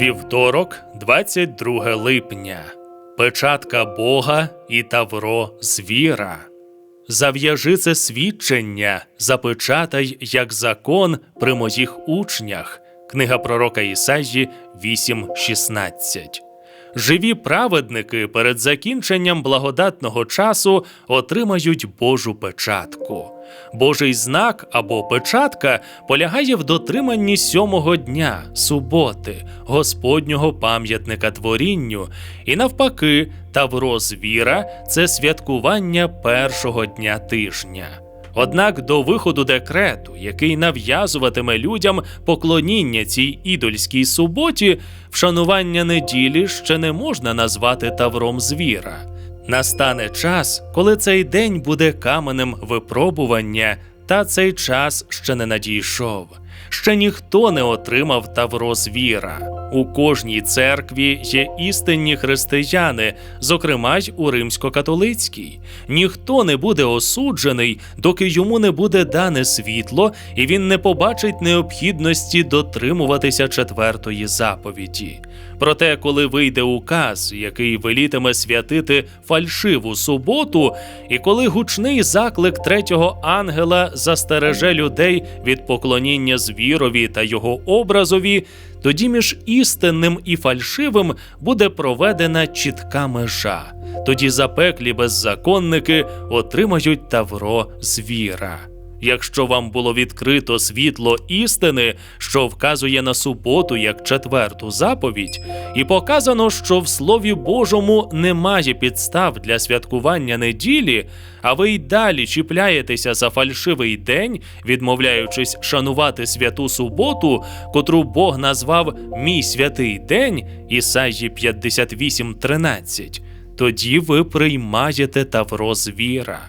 Вівторок, 22 липня. Печатка Бога і Тавро звіра. Зав'яжи це свідчення, запечатай як закон при моїх учнях. Книга пророка Ісаї 8.16. Живі праведники перед закінченням благодатного часу отримають Божу печатку. Божий знак або печатка полягає в дотриманні сьомого дня, суботи, Господнього пам'ятника творінню, і навпаки, тавро звіра це святкування першого дня тижня. Однак до виходу декрету, який нав'язуватиме людям поклоніння цій ідольській суботі, вшанування неділі ще не можна назвати тавром звіра. Настане час, коли цей день буде каменем випробування, та цей час ще не надійшов. Ще ніхто не отримав тавро звіра. У кожній церкві є істинні християни, зокрема й у римсько-католицькій. Ніхто не буде осуджений, доки йому не буде дане світло, і він не побачить необхідності дотримуватися четвертої заповіді. Проте, коли вийде указ, який велітиме святити фальшиву суботу, і коли гучний заклик третього ангела застереже людей від поклоніння звірові та його образові, тоді між істинним і фальшивим буде проведена чітка межа. Тоді запеклі беззаконники отримають тавро звіра. Якщо вам було відкрито світло істини, що вказує на суботу як четверту заповідь, і показано, що в Слові Божому немає підстав для святкування неділі, а ви й далі чіпляєтеся за фальшивий день, відмовляючись шанувати святу суботу, котру Бог назвав мій святий день, Ісаї 58.13, тоді ви приймаєте тавро звіра.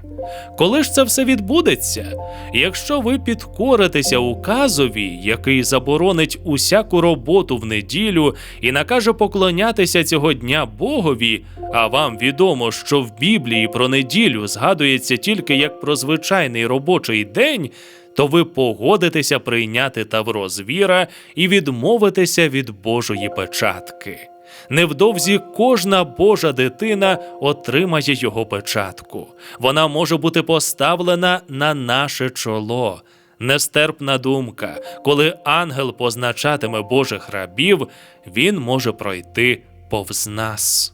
Коли ж це все відбудеться? Якщо ви підкоритеся указові, який заборонить усяку роботу в неділю і накаже поклонятися цього дня Богові, а вам відомо, що в Біблії про неділю згадується тільки як про звичайний робочий день, то ви погодитеся прийняти тавро звіра і відмовитеся від Божої печатки. Невдовзі кожна Божа дитина отримає його печатку. Вона може бути поставлена на наше чоло. Нестерпна думка, коли ангел позначатиме Божих рабів, він може пройти повз нас.